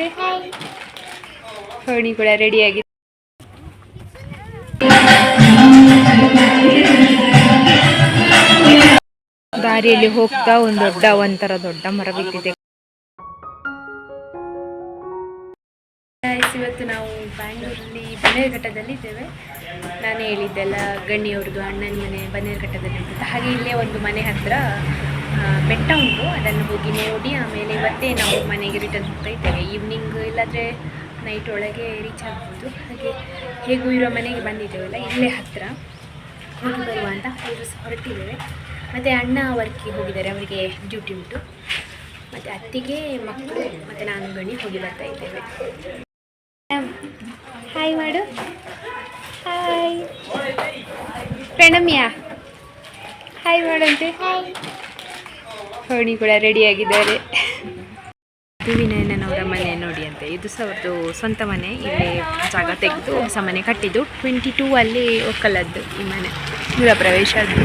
ಅಂತೆ ಹೋಣಿ ಕೂಡ ಆಗಿದೆ. ದಾರಿಯಲ್ಲಿ ಹೋಗ್ತಾ ಒಂದು ದೊಡ್ಡ, ಒಂಥರ ದೊಡ್ಡ ಮರ ಬಿದ್ದಿದೆ. ಇವತ್ತು ನಾವು ಬ್ಯಾಂಗ್ಳೂರಲ್ಲಿ ಬನ್ನೇರುಘಟ್ಟದಲ್ಲಿ ಇದ್ದೇವೆ ನಾನು ಹೇಳಿದ್ದೆಲ್ಲ ಗಣ್ಣಿಯವ್ರದ್ದು ಅಣ್ಣನ ಮನೆ ಬನ್ನೇರುಘಟ್ಟದಲ್ಲಿ ಹಾಗೆ ಇಲ್ಲೇ ಒಂದು ಮನೆ ಹತ್ರ ಬೆಟ್ಟ ಉಂಟು. ಅದನ್ನು ಹೋಗಿ ನೋಡಿ, ಆಮೇಲೆ ಇವತ್ತೇ ನಾವು ಮನೆಗೆ ರಿಟರ್ನ್ ಹೋಗ್ತಾ ಇದ್ದೇವೆ. ಈವ್ನಿಂಗ್ ಇಲ್ಲಾಂದರೆ ನೈಟ್ ಒಳಗೆ ರೀಚ್ ಆಗ್ಬೋದು. ಹಾಗೆ ಹೇಗೂ ಇರೋ ಮನೆಗೆ ಬಂದಿದ್ದೇವಲ್ಲ, ಇಲ್ಲೇ ಹತ್ತಿರ ಹೋಗಿ ಬರುವ ಅಂತ ಅವರು ಹೊರಟಿದ್ದೇವೆ. ಮತ್ತು ಅಣ್ಣ ವರ್ಕಿಗೆ ಹೋಗಿದ್ದಾರೆ. ಅವರಿಗೆ ಡ್ಯೂಟಿ ಉಂಟು. ಮತ್ತು ಅತ್ತಿಗೆ ಮಕ್ಕಳು ಮತ್ತು ನಾನು ಗಣಿ ಹೋಗಿ ಬರ್ತಾ ಇದ್ದೇವೆ. ಹಾಯ್ ಮಾಡು ಹಾಯ್ ಪ್ರಣಮ್ಯ. ಹಾಯ್ ಮಾಡಂತೆ ಹೋಣಿ ಕೂಡ ರೆಡಿ ಆಗಿದ್ದಾರೆ ವಿನಯನವರ ಮನೆ ನೋಡಿ ಅಂತೆ. ಇದು ಸಹ ಅವ್ರದ್ದು ಸ್ವಂತ ಮನೆ. ಇಲ್ಲಿ ಜಾಗ ತೆಗೆದು ಹೊಸ ಮನೆ ಕಟ್ಟಿದ್ದು. ಟ್ವೆಂಟಿ ಟೂ ಅಲ್ಲಿ ಒಕ್ಕಲದ್ದು ಈ ಮನೆ. ಗೃಹ ಪ್ರವೇಶ ಆದ್ದು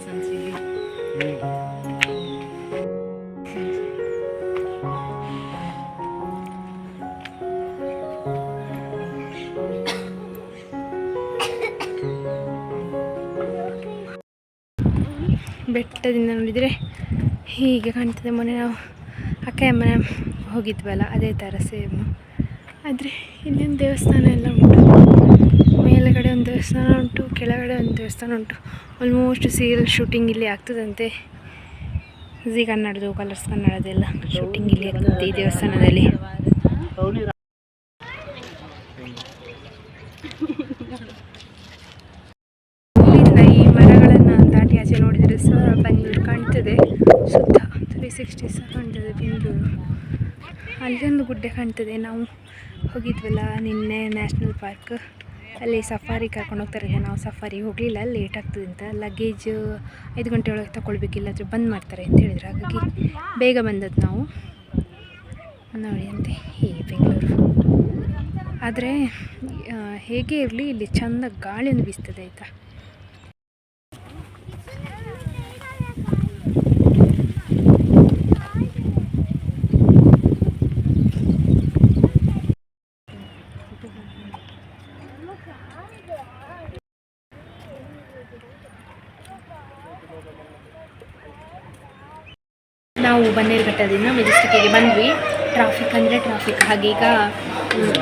ಬೆಟ್ಟದಿಂದ ನೋಡಿದರೆ ಹೀಗೆ ಕಾಣ್ತದೆ ಮೊನ್ನೆ ನಾವು ಅಕ್ಕಯ್ಯ ಮನೆ ಹೋಗಿದ್ವಲ್ಲ, ಅದೇ ಥರ ಸೇಮ್. ಆದರೆ ಇಲ್ಲಿ ಒಂದು ದೇವಸ್ಥಾನ ಎಲ್ಲ ಉಂಟು. ಮೇಲುಗಡೆ ಒಂದು ದೇವಸ್ಥಾನ ಉಂಟು, ಕೆಳಗಡೆ ಒಂದು ದೇವಸ್ಥಾನ ಉಂಟು. ಆಲ್ಮೋಸ್ಟ್ ಸೀರಿಯಲ್ ಶೂಟಿಂಗ್ ಇಲ್ಲಿ ಆಗ್ತದಂತೆ. ಜಿ ಕನ್ನಡದು ಕಲರ್ಸ್ ಕನ್ನಡದೆಲ್ಲ ಶೂಟಿಂಗ್ ಇಲ್ಲಿ ಆಗ್ತದೆ ಈ ದೇವಸ್ಥಾನದಲ್ಲಿ ಇಲ್ಲಿಂದ ಈ ಮರಗಳನ್ನು ದಾಟಿ ಆಚೆ ನೋಡಿದರೆ ಸಹ ಬೆಂಗಳೂರು ಕಾಣ್ತದೆ ಸುತ್ತ ತ್ರೀ ಸಿಕ್ಸ್ಟಿ ಸಹ ಕಾಣ್ತದೆ ಬೆಂಗಳೂರು. ಅಲ್ಲೊಂದು ಗುಡ್ಡೆ ಕಾಣ್ತದೆ. ನಾವು ಹೋಗಿದ್ವಲ್ಲ ನಿನ್ನೆ ನ್ಯಾಷನಲ್ ಪಾರ್ಕ್. ಅಲ್ಲಿ ಸಫಾರಿ ಕರ್ಕೊಂಡು ಹೋಗ್ತಾರೆ ನಾವು ಸಫಾರಿ ಹೋಗಲಿಲ್ಲ ಲೇಟ್ ಆಗ್ತದೆ ಅಂತ. ಲಗೇಜ್ ಐದು ಗಂಟೆ ಒಳಗೆ ತಗೊಳ್ಬೇಕಿಲ್ಲಾಂದರೆ ಬಂದ್ ಮಾಡ್ತಾರೆ ಅಂತ ಹೇಳಿದ್ರು. ಹಾಗಾಗಿ ಬೇಗ ಬಂದದ್ದು ನಾವು. ನೋಡಿ ಅಂತೆ ಈ ಬೆಂಗಳೂರು. ಆದರೆ ಹೇಗೆ ಇರಲಿ, ಇಲ್ಲಿ ಚೆಂದ ಗಾಳಿಯನ್ನು ಬೀಸ್ತದೆ, ಆಯಿತಾ ನಾವು ಬನ್ನೇರುಘಟ್ಟದಿಂದ ಮೆಜೆಸ್ಟಿಕ್ಕಿಗೆ ಬಂದ್ವಿ. ಟ್ರಾಫಿಕ್ ಅಂದರೆ ಟ್ರಾಫಿಕ್ ಹಾಗೀಗ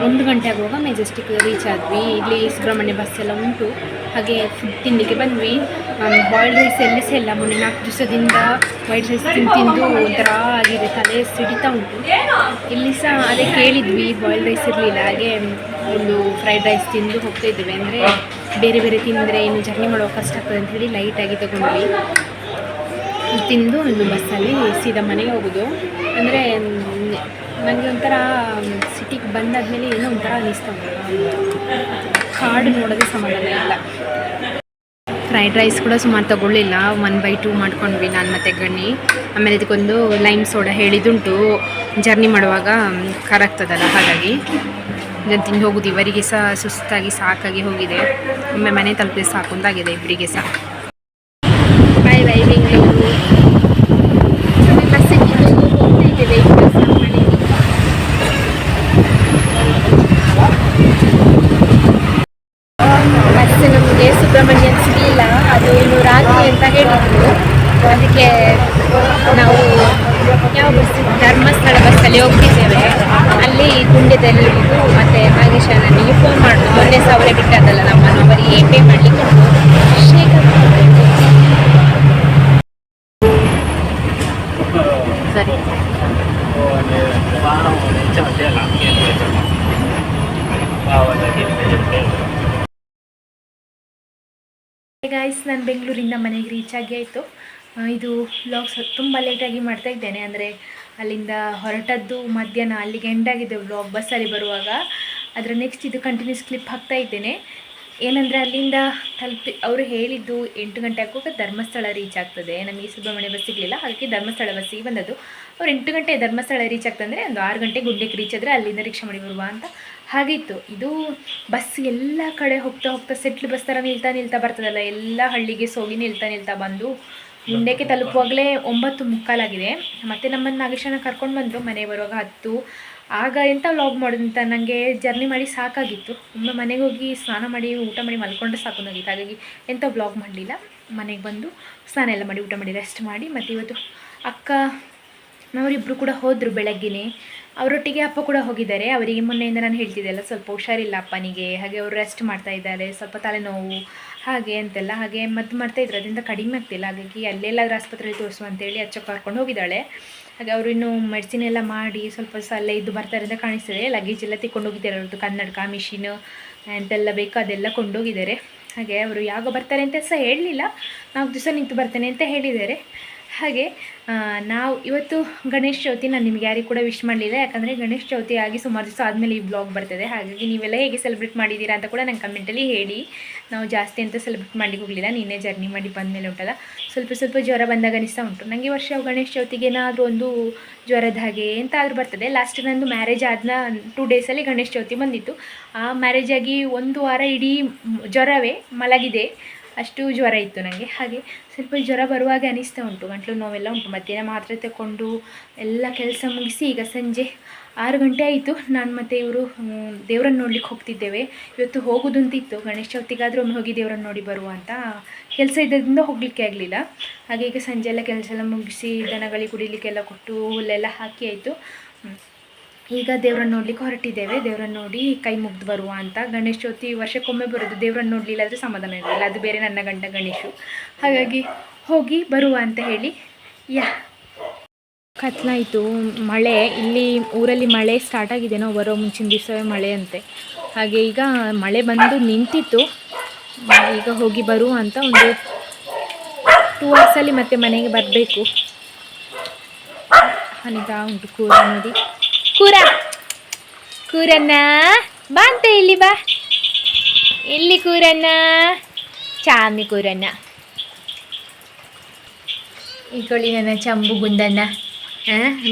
ಒಂದು ಗಂಟೆ ಆಗುವಾಗ ಮೆಜೆಸ್ಟಿಕ್ ರೀಚ್ ಆದ್ವಿ. ಇಲ್ಲಿ ಸುಬ್ರಹ್ಮಣ್ಯ ಬಸ್ ಎಲ್ಲ ಉಂಟು. ಹಾಗೆ ಫುಡ್ ತಿನ್ನಲಿಕ್ಕೆ ಬಂದ್ವಿ. ಬಾಯ್ಲ್ಡ್ ರೈಸ್ ಎಲ್ಲಿ ಸಹ ಇಲ್ಲ ಮೊನ್ನೆ ನಾಲ್ಕು ದಿವಸದಿಂದ ವೈಟ್ ರೈಸ್ ತಿಂದು ತಿಂದು ಒಂಥರ ಆಗಿದೆ ತಲೆ ಸಿಡಿತಾ ಉಂಟು. ಇಲ್ಲಿ ಸಹ ಅದೇ ಕೇಳಿದ್ವಿ ಬಾಯ್ಲ್ಡ್ ರೈಸ್ ಇರಲಿಲ್ಲ. ಹಾಗೆ, ಒಂದು ಫ್ರೈಡ್ ರೈಸ್ ತಿಂದು ಹೋಗ್ತಾ ಇದ್ದೇವೆ. ಅಂದರೆ ಬೇರೆ ಬೇರೆ ತಿಂದರೆ ಇನ್ನು ಜರ್ನಿ ಮಾಡೋ ಕಷ್ಟ ಆಗ್ತದೆ ಅಂತ ಹೇಳಿ ಲೈಟಾಗಿ ತಗೊಂಡ್ವಿ. ತಿಂದು ಇನ್ನು ಬಸ್ಸಲ್ಲಿ ಸೀದಾ ಮನೆಗೆ ಹೋಗೋದು. ಅಂದರೆ ನನಗೆ ಒಂಥರ ಸಿಟಿಗೆ ಬಂದಾದಮೇಲೆ ಏನೋ ಒಂಥರ ಅನಿಸ್ತಾ ಕಾಡು ನೋಡೋದು ಸಮಾಧಾನ ಇಲ್ಲ. ಫ್ರೈಡ್ ರೈಸ್ ಕೂಡ ಸುಮಾರು ತಗೊಳ್ಳಿಲ್ಲ. ಒನ್ ಬೈ ಟೂ ಮಾಡ್ಕೊಂಡ್ವಿ ನಾನು ಮತ್ತೆ ಗಣ್ಣಿ ಆಮೇಲೆ ಇದಕ್ಕೊಂದು ಲೈಮ್ ಸೋಡಾ ಹೇಳಿದುಂಟು ಜರ್ನಿ ಮಾಡುವಾಗ ಕರಾಗ್ತದಲ್ಲ ಹಾಗಾಗಿ. ಇದನ್ನು ತಿಂದು ಹೋಗುದು. ಇವರಿಗೆ ಸಹ ಸುಸ್ತಾಗಿ ಸಾಕಾಗಿ ಹೋಗಿದೆ. ಒಮ್ಮೆ ಮನೆ ತಲುಪಿದ್ರೆ ಸಾಕು. ಇಬ್ಬರಿಗೆ ಸಹ ಬಾಯ್ ಬಾಯ್ ಬೆಂಗಳೂರು ಬಸ್ಸಿಗೆ ಹೋಗ್ತಿದ್ದೇವೆ ಈಗ ಬಸ್ ಮನೆಗೆ ಬಸ್ ನಮಗೆ ಸುಬ್ರಹ್ಮಣ್ಯ ಸಿಗಲಿಲ್ಲ ಅದು ಇನ್ನು ರಾತ್ರಿ ಅಂತ ಹೇಳಿದ್ರು ಅದಕ್ಕೆ ನಾವು ಯಾವ ಬಸ್ ಹೋಗ್ತಿದ್ದೇವೆ. ಅಲ್ಲಿ ಗುಂಡ್ಯದಲ್ಲಿ ಮತ್ತೆ ನಾಗೇಶ ನನಗೆ ಫೋನ್ ಮಾಡಿದ್ರು ಮೊನ್ನೆ ಸಾವಿರ ಬಿಟ್ಟದಲ್ಲ ನಮ್ಮನ್ನು. ಅವರಿಗೆ ಪೇ ಮಾಡಲಿಕ್ಕೆ ಶೇಖರ್ ಸರಿ. ಗಾಯ್ಸ್ ನಾನು ಬೆಂಗಳೂರಿಂದ ಮನೆಗೆ ರೀಚ್ ಆಗಿ ಆಯಿತು. ಇದು ಬ್ಲಾಗ್ಸ್ ತುಂಬ ಲೇಟಾಗಿ ಮಾಡ್ತಾ ಇದ್ದೇನೆ. ಅಂದರೆ ಅಲ್ಲಿಂದ ಹೊರಟದ್ದು ಮಧ್ಯಾಹ್ನ ಅಲ್ಲಿಗೆ ಎಂಡ್ ಆಗಿದೆ ವ್ಲಾಗ್ ಬಸ್ಸಲ್ಲಿ ಬರುವಾಗ. ಅದರ ನೆಕ್ಸ್ಟ್ ಇದು ಕಂಟಿನ್ಯೂಸ್ ಕ್ಲಿಪ್ ಹಾಕ್ತಾ ಇದ್ದೇನೆ. ಏನಂದರೆ ಅಲ್ಲಿಂದ ತಲುಪಿ, ಅವರು ಹೇಳಿದ್ದು ಎಂಟು ಗಂಟೆ ಆಗುವಾಗ ಧರ್ಮಸ್ಥಳ ರೀಚ್ ಆಗ್ತದೆ. ನಮಗೆ ಸುಬ್ರಹ್ಮಣ್ಯ ಬಸ್ ಸಿಗಲಿಲ್ಲ. ಹಾಗಾಗಿ ಧರ್ಮಸ್ಥಳ ಬಸ್ಸಿಗೆ ಬಂದದ್ದು. ಅವ್ರು ಎಂಟು ಗಂಟೆ ಧರ್ಮಸ್ಥಳ ರೀಚ್ ಆಗ್ತಂದರೆ ಒಂದು ಆರು ಗಂಟೆ ಗುಡ್ಡೆಗೆ ರೀಚ್ ಆದರೆ ಅಲ್ಲಿಂದ ರಿಕ್ಷಾ ಮಾಡಿ ಬರುವ ಅಂತ ಹಾಗಿತ್ತು. ಇದು ಬಸ್ ಎಲ್ಲ ಕಡೆ ಹೋಗ್ತಾ ಹೋಗ್ತಾ ಸೆಟ್ಲ್ ಬಸ್ ಥರ ನಿಲ್ತಾ ನಿಲ್ತಾ ಬರ್ತದಲ್ಲ. ಎಲ್ಲ ಹಳ್ಳಿಗೆ ಸೋಗಿ ನಿಲ್ತಾ ನಿಲ್ತಾ ಬಂದು ಮುಂಡಕ್ಕೆ ತಲುಪುವಾಗಲೇ ಒಂಬತ್ತು ಮುಕ್ಕಾಲಾಗಿದೆ. ಮತ್ತು ನಮ್ಮನ್ನು ನಾಗೇಶನ ಕರ್ಕೊಂಡು ಬಂದರು, ಮನೆಗೆ ಬರುವಾಗ ಹತ್ತು. ಆಗ ಎಂಥ ವ್ಲಾಗ್ ಮಾಡೋದಂತ ನನಗೆ ಜರ್ನಿ ಮಾಡಿ ಸಾಕಾಗಿತ್ತು. ಒಮ್ಮೆ ಮನೆಗೆ ಹೋಗಿ ಸ್ನಾನ ಮಾಡಿ, ಊಟ ಮಾಡಿ ಮಲ್ಕೊಂಡ್ರೆ ಸಾಕೋದಾಗಿತ್ತು ಹಾಗಾಗಿ ಎಂಥ ವ್ಲಾಗ್ ಮಾಡಲಿಲ್ಲ. ಮನೆಗೆ ಬಂದು ಸ್ನಾನ ಎಲ್ಲ ಮಾಡಿ, ಊಟ ಮಾಡಿ ರೆಸ್ಟ್ ಮಾಡಿ. ಮತ್ತು ಇವತ್ತು ಅಕ್ಕ ಅವರಿಬ್ಬರು ಕೂಡ ಹೋದರು ಬೆಳಗ್ಗೆನೇ. ಅವರೊಟ್ಟಿಗೆ ಅಪ್ಪ ಕೂಡ ಹೋಗಿದ್ದಾರೆ. ಅವರಿಗೆ ಮೊನ್ನೆಯಿಂದ ನಾನು ಹೇಳ್ತಿದ್ದೆ ಅಲ್ಲ, ಸ್ವಲ್ಪ ಹುಷಾರಿಲ್ಲ ಅಪ್ಪನಿಗೆ. ಹಾಗೆ ಅವರು ರೆಸ್ಟ್ ಮಾಡ್ತಾ ಇದ್ದಾರೆ. ಸ್ವಲ್ಪ ತಲೆನೋವು. ಹಾಗೆ ಅಂತೆಲ್ಲ ಹಾಗೆ ಮದ್ದು ಮಾಡ್ತಾ ಇದ್ರು ಅದರಿಂದ ಕಡಿಮೆ ಆಗ್ತಿಲ್ಲ. ಹಾಗಾಗಿ ಅಲ್ಲೆಲ್ಲಾದ್ರೂ ಆಸ್ಪತ್ರೆಗೆ ತೋರಿಸು ಅಂತೇಳಿ ಅಚ್ಚ ಕರ್ಕೊಂಡು ಹೋಗಿದ್ದಾಳೆ. ಹಾಗೆ ಅವರು ಇನ್ನೂ ಮೆಡಿಸಿನ್ ಎಲ್ಲ ಮಾಡಿ ಸ್ವಲ್ಪ ದಿವಸ ಅಲ್ಲೇ ಇದ್ದು ಬರ್ತಾರೆ ಅಂತ ಕಾಣಿಸ್ತದೆ. ಲಗೇಜ್ ಎಲ್ಲ ತಿಕ್ಕೊಂಡು ಹೋಗಿದ್ದಾರೆ ಅವ್ರದ್ದು ಕನ್ನಡಕ ಮಿಷಿನ್ ಎಂತೆಲ್ಲ ಬೇಕೋ ಅದೆಲ್ಲ ಕೊಂಡೋಗಿದ್ದಾರೆ ಹಾಗೆ ಅವರು ಯಾವಾಗ ಬರ್ತಾರೆ ಅಂತ ಸಹ ಹೇಳಲಿಲ್ಲ. ನಾಲ್ಕು ದಿವಸ ನಿಂತು ಬರ್ತೇನೆ ಅಂತ ಹೇಳಿದ್ದಾರೆ. ಹಾಗೆ ನಾವು ಇವತ್ತು ಗಣೇಶ ಚೌತಿ ನಾನು ನಿಮ್ಗೆ ಯಾರಿಗೂ ಕೂಡ ವಿಶ್ ಮಾಡಲಿಲ್ಲ. ಯಾಕಂದರೆ ಗಣೇಶ ಚೌತಿ ಆಗಿ ಸುಮಾರು ದಿವಸ ಆದಮೇಲೆ ಈ ಬ್ಲಾಗ್ ಬರ್ತದೆ. ಹಾಗಾಗಿ ನೀವೆಲ್ಲ ಹೇಗೆ ಸೆಲೆಬ್ರೇಟ್ ಮಾಡಿದ್ದೀರಾ ಅಂತ ಕೂಡ ನಂಗೆ ಕಮೆಂಟಲ್ಲಿ ಹೇಳಿ. ನಾವು ಜಾಸ್ತಿ ಅಂತ ಸೆಲೆಬ್ರೇಟ್ ಮಾಡಲಿಕ್ಕೆ ಹೋಗಲಿಲ್ಲ, ನಿನ್ನೆ ಜರ್ನಿ ಮಾಡಿ ಬಂದ ಮೇಲೆ ಉಂಟಲ್ಲ. ಸ್ವಲ್ಪ ಸ್ವಲ್ಪ ಜ್ವರ ಬಂದಾಗ ಅನಿಸ್ತಾ ಉಂಟು. ನನಗೆ ವರ್ಷ ಗಣೇಶ ಚೌತಿಗೆ ಏನಾದರೂ ಒಂದು ಜ್ವರದ ಹಾಗೆ ಎಂತಾದರೂ ಬರ್ತದೆ. ಲಾಸ್ಟ್ ನಂದು ಮ್ಯಾರೇಜ್ ಆದ ಟೂ ಡೇಸಲ್ಲಿ ಗಣೇಶ ಚೌತಿ ಬಂದಿತ್ತು. ಆ ಮ್ಯಾರೇಜ್ ಆಗಿ ಒಂದು ವಾರ ಇಡೀ ಜ್ವರವೇ ಮಲಗಿದೆ. ಅಷ್ಟು ಜ್ವರ ಇತ್ತು ನನಗೆ ಹಾಗೆ ಸ್ವಲ್ಪ ಜ್ವರ ಬರುವಾಗ ಅನಿಸ್ತಾ ಉಂಟು. ಗಂಟಲು ನೋವೆಲ್ಲ ಉಂಟು. ಮಧ್ಯಾಹ್ನ ಮಾತ್ರೆ ತಗೊಂಡು ಎಲ್ಲ ಕೆಲಸ ಮುಗಿಸಿ ಈಗ ಸಂಜೆ ಆರು ಗಂಟೆ ಆಯಿತು. ನಾನು ಮತ್ತು ಇವರು ದೇವರನ್ನು ನೋಡ್ಲಿಕ್ಕೆ ಹೋಗ್ತಿದ್ದೇವೆ. ಇವತ್ತು ಹೋಗೋದು ಅಂತ ಇತ್ತು ಗಣೇಶ ಚೌತಿಗಾದರೂ ಒಮ್ಮೆ ಹೋಗಿ ದೇವರನ್ನು ನೋಡಿ ಬರುವ ಅಂತ ಕೆಲಸ ಇದ್ದರಿಂದ ಹೋಗಲಿಕ್ಕೆ ಆಗಲಿಲ್ಲ. ಹಾಗೆ ಈಗ ಸಂಜೆ ಎಲ್ಲ ಕೆಲಸ ಎಲ್ಲ ಮುಗಿಸಿ ದನಗಳಿಗೆ ಕುಡಿಲಿಕ್ಕೆಲ್ಲ ಕೊಟ್ಟು ಹುಲ್ಲೆಲ್ಲ ಹಾಕಿ ಆಯಿತು. ಈಗ ದೇವರನ್ನು ನೋಡ್ಲಿಕ್ಕೆ ಹೊರಟಿದ್ದೇವೆ. ದೇವರನ್ನು ನೋಡಿ ಕೈ ಮುಗ್ದು ಬರುವ ಅಂತ. ಗಣೇಶ ಚೌತಿ ವರ್ಷಕ್ಕೊಮ್ಮೆ ಬರೋದು. ದೇವರನ್ನು ನೋಡಲಿಲ್ಲ ಆದರೆ ಸಮಾಧಾನ ಇರಲಿಲ್ಲ. ಅದು ಬೇರೆ ನನ್ನ ಗಂಡ ಗಣೇಶು. ಹಾಗಾಗಿ ಹೋಗಿ ಬರುವ ಅಂತ ಹೇಳಿ. ಯಾ ಕತ್ಲಾಯಿತು ಮಳೆ ಇಲ್ಲಿ ಊರಲ್ಲಿ ಮಳೆ ಸ್ಟಾರ್ಟ್ ಆಗಿದೆ ನಾವು ಬರೋ ಮುಂಚಿನ ದಿವಸವೇ ಮಳೆ ಅಂತೆ. ಹಾಗೆ ಈಗ ಮಳೆ ಬಂದು ನಿಂತಿತ್ತು. ಈಗ ಹೋಗಿ ಬರುವ ಅಂತ ಒಂದು ಟೂ ಅವರ್ಸಲ್ಲಿ ಮತ್ತೆ ಮನೆಗೆ ಬರಬೇಕು. ಅನಿತಾ ಉಂಟು ಕೂರ ನೋಡಿ. ಕೂರ! ಕೂರನ್ನ ಬಾ ಅಂತ ಇಲ್ಲಿ ಬಾ. ಎಲ್ಲಿ ಕೂರನ್ನ ಚಾಮಿ ಕೂರಣ್ಣ. ಈ ನನ್ನ ಚಂಬು ಆ,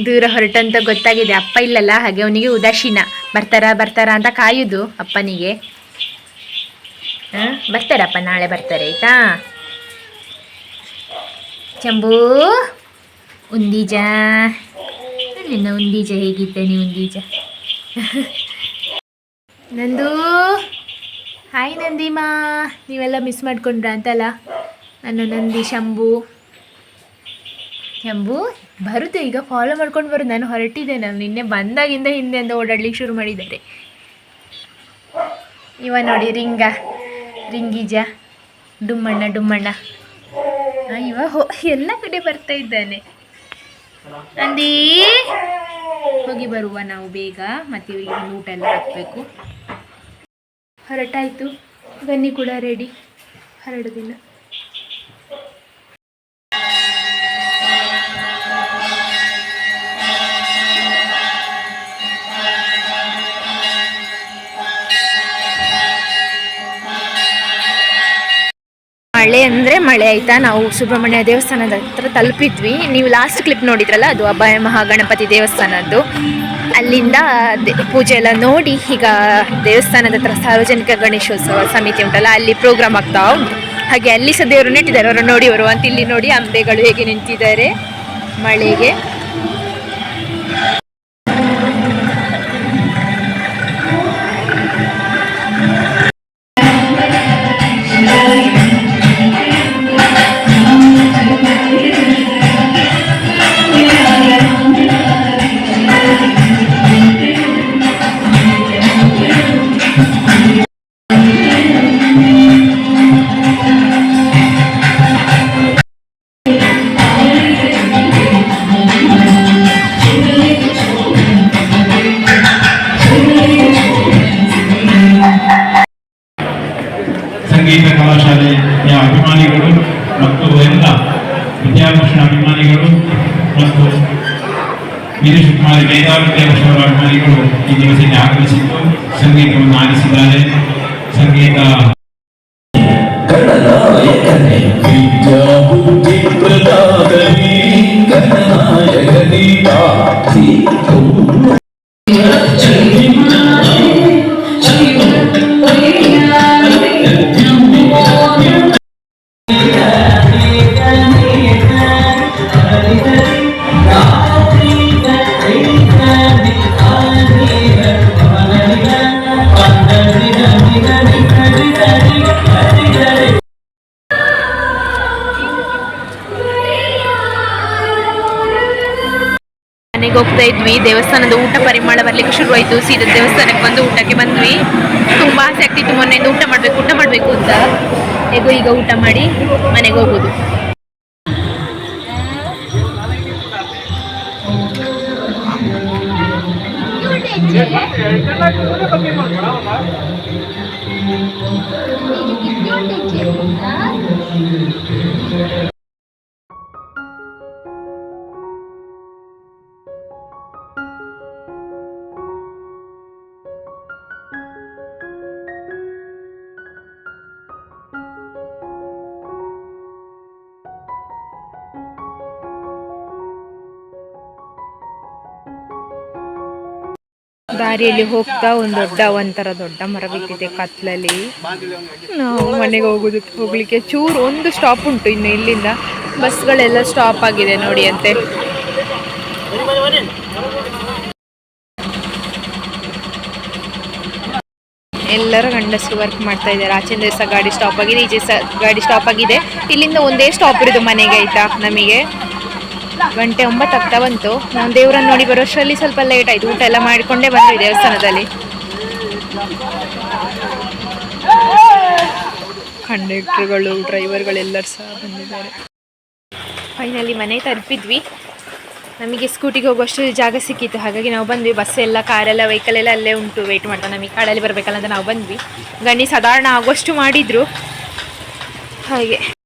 ದೂರ ಹೊರಟಂತ ಗೊತ್ತಾಗಿದೆ. ಅಪ್ಪ ಇಲ್ಲಲ್ಲ, ಹಾಗೆ ಅವನಿಗೆ ಉದಾಸೀನ. ಬರ್ತಾರ ಬರ್ತಾರ ಅಂತ ಕಾಯುದು ಅಪ್ಪನಿಗೆ. ಬರ್ತಾರಪ್ಪ, ನಾಳೆ ಬರ್ತಾರೆ, ಆಯ್ತಾ? ಚಂಬು, ಉಂದೀಜ. ನಿನ್ನ ಉಂದೀಜ ಹೇಗಿದ್ದೇನೆ ಉಂದೀಜ? ನಂದು? ಹಾಯ್ ನಂದಿಮಾ. ನೀವೆಲ್ಲ ಮಿಸ್ ಮಾಡ್ಕೊಂಡ್ರ ಅಂತಲ್ಲ? ನನ್ನ ನಂದಿ, ಶಂಭು. ಶಂಭು ಬರುತ್ತೆ. ಈಗ ಫಾಲೋ ಮಾಡ್ಕೊಂಡು ಬರೋದು ನಾನು ಹೊರಟಿದ್ದೆ. ನಾನು ನಿನ್ನೆ ಬಂದಾಗಿಂದ ಹಿಂದೆಯಿಂದ ಓಡಾಡ್ಲಿಕ್ಕೆ ಶುರು ಮಾಡಿದ್ದಾರೆ. ಇವ ನೋಡಿ ರಿಂಗ, ರಿಂಗೀಜ, ಡುಮ್ಮಣ್ಣ ಡುಮ್ಮಣ್ಣ. ಇವ ಹೋ, ಎಲ್ಲ ಕಡೆ ಬರ್ತಾ ಇದ್ದಾನೆ. ಅಂದೀ, ಹೋಗಿ ಬರುವ ನಾವು ಬೇಗ. ಮತ್ತೆ ಇವರಿಗೆ ಊಟ ಎಲ್ಲ ಹಾಕಬೇಕು. ಹೊರಟಾಯಿತು. ಬನ್ನಿ ಕೂಡ ರೆಡಿ ಮಳೆ ಅಂದರೆ ಮಳೆ ಆಯಿತಾ? ನಾವು ಸುಬ್ರಹ್ಮಣ್ಯ ದೇವಸ್ಥಾನದ ಹತ್ರ ತಲುಪಿದ್ವಿ. ನೀವು ಲಾಸ್ಟ್ ಕ್ಲಿಪ್ ನೋಡಿದ್ರಲ್ಲ, ಅದು ಅಭಯ ಮಹಾಗಣಪತಿ ದೇವಸ್ಥಾನದ್ದು. ಅಲ್ಲಿಂದ ಪೂಜೆ ಎಲ್ಲ ನೋಡಿ ಈಗ ದೇವಸ್ಥಾನದ ಹತ್ರ ಸಾರ್ವಜನಿಕ ಗಣೇಶೋತ್ಸವ ಸಮಿತಿ ಉಂಟಲ್ಲ, ಅಲ್ಲಿ ಪ್ರೋಗ್ರಾಮ್ ಆಗ್ತಾ ಹಾಗೆ ಅಲ್ಲಿ ಸಹ ದೇವರು ನೆಟ್ಟಿದ್ದಾರೆ ಅವರು ನೋಡಿ ಅವರು ಅಂತ ಇಲ್ಲಿ ನೋಡಿ ಅಂಬೆಗಳು ಹೇಗೆ ನಿಂತಿದ್ದಾರೆ ಮಳೆಗೆ. ಗಿರೀಶ್ ಕುಮಾರ್ ಬೇದಾರು ದೇವಸ್ಥಾನ ಅಭಿಮಾನಿಗಳು ಈ ದಿವಸಕ್ಕೆ ಆಗಮಿಸಿದ್ದು ಸಂಗೀತವನ್ನು ಆಲಿಸಿದ್ದಾರೆ ಸಂಗೀತ ಹೋಗ್ತಾ ಇದ್ವಿ. ದೇವಸ್ಥಾನದ ಊಟ ಪರಿಮಳ ಬರ್ಲಿಕ್ಕೆ ಶುರುವಾಯಿತು. ಸೀದಾ ದೇವಸ್ಥಾನಕ್ಕೆ ಬಂದು ಊಟಕ್ಕೆ ಬಂದ್ವಿ. ತುಂಬ ಆಸೆ ಆಗ್ತಿತ್ತು. ಮೊನ್ನೆಯಿಂದ ಊಟ ಮಾಡಬೇಕು ಊಟ ಮಾಡಬೇಕು ಅಂತ. ಹೇಗೋ ಈಗ ಊಟ ಮಾಡಿ ಮನೆಗೆ ಹೋಗೋದು. ದಾರಿಯಲ್ಲಿ ಹೋಗ್ತಾ ಒಂದು ದೊಡ್ಡ, ಒಂಥರ ದೊಡ್ಡ ಮರ ಬಿದ್ದಿದೆ ಕತ್ಲಲ್ಲಿ. ನಾವು ಮನೆಗೆ ಹೋಗೋದು ಹೋಗ್ಲಿಕ್ಕೆ ಚೂರು ಒಂದು ಸ್ಟಾಪ್ ಉಂಟು ಇನ್ನು ಇಲ್ಲಿಂದ. ಬಸ್ಗಳೆಲ್ಲ ಸ್ಟಾಪ್ ಆಗಿದೆ ನೋಡಿ ಅಂತೆ. ಎಲ್ಲರೂ ಗಂಡಸರು ವರ್ಕ್ ಮಾಡ್ತಾ ಇದ್ದಾರೆ. ಆಚೆಯಿಂದ ಸಹ ಗಾಡಿ ಸ್ಟಾಪ್ ಆಗಿದೆ, ಈಚೆ ಗಾಡಿ ಸ್ಟಾಪ್ ಆಗಿದೆ. ಇಲ್ಲಿಂದ ಒಂದೇ ಸ್ಟಾಪ್ ಇರೋದು ಮನೆಗೆ, ಆಯ್ತಾ? ನಮಗೆ. ಗಂಟೆ ಒಂಬತ್ತು ಆಗ್ತಾ ಬಂತು. ನಾವು ದೇವರನ್ನ ನೋಡಿ ಬರೋಷ್ಟರಲ್ಲಿ ಸ್ವಲ್ಪ ಲೇಟ್ ಆಯ್ತು. ಊಟ ಎಲ್ಲ ಮಾಡಿಕೊಂಡೇ ಬಂದ್ವಿ ದೇವಸ್ಥಾನದಲ್ಲಿ. ಕಂಡಕ್ಟರ್ಗಳು, ಡ್ರೈವರ್ಗಳೆಲ್ಲರೂ ಸಹ ಬಂದಿದ್ದಾರೆ. ಫೈನಲಿ ಮನೆ ತಲುಪಿದ್ವಿ. ನಮಗೆ ಸ್ಕೂಟಿಗೆ ಹೋಗುವಷ್ಟು ಜಾಗ ಸಿಕ್ಕಿತ್ತು. ಹಾಗಾಗಿ ನಾವು ಬಂದ್ವಿ. ಬಸ್ ಎಲ್ಲ ಕಾರೆಲ್ಲ ವೆಹಿಕಲ್ ಎಲ್ಲ ಅಲ್ಲೇ ಉಂಟು. ವೆಯ್ಟ್ ಮಾಡ್ತಾ ನಮಗೆ ಕಾಡಲ್ಲಿ ಬರಬೇಕಲ್ಲ ಅಂತ ನಾವು ಬಂದ್ವಿ. ಗಣಿ ಸಾಧಾರಣ ಆಗುವಷ್ಟು ಮಾಡಿದ್ರು. ಹಾಗೆ.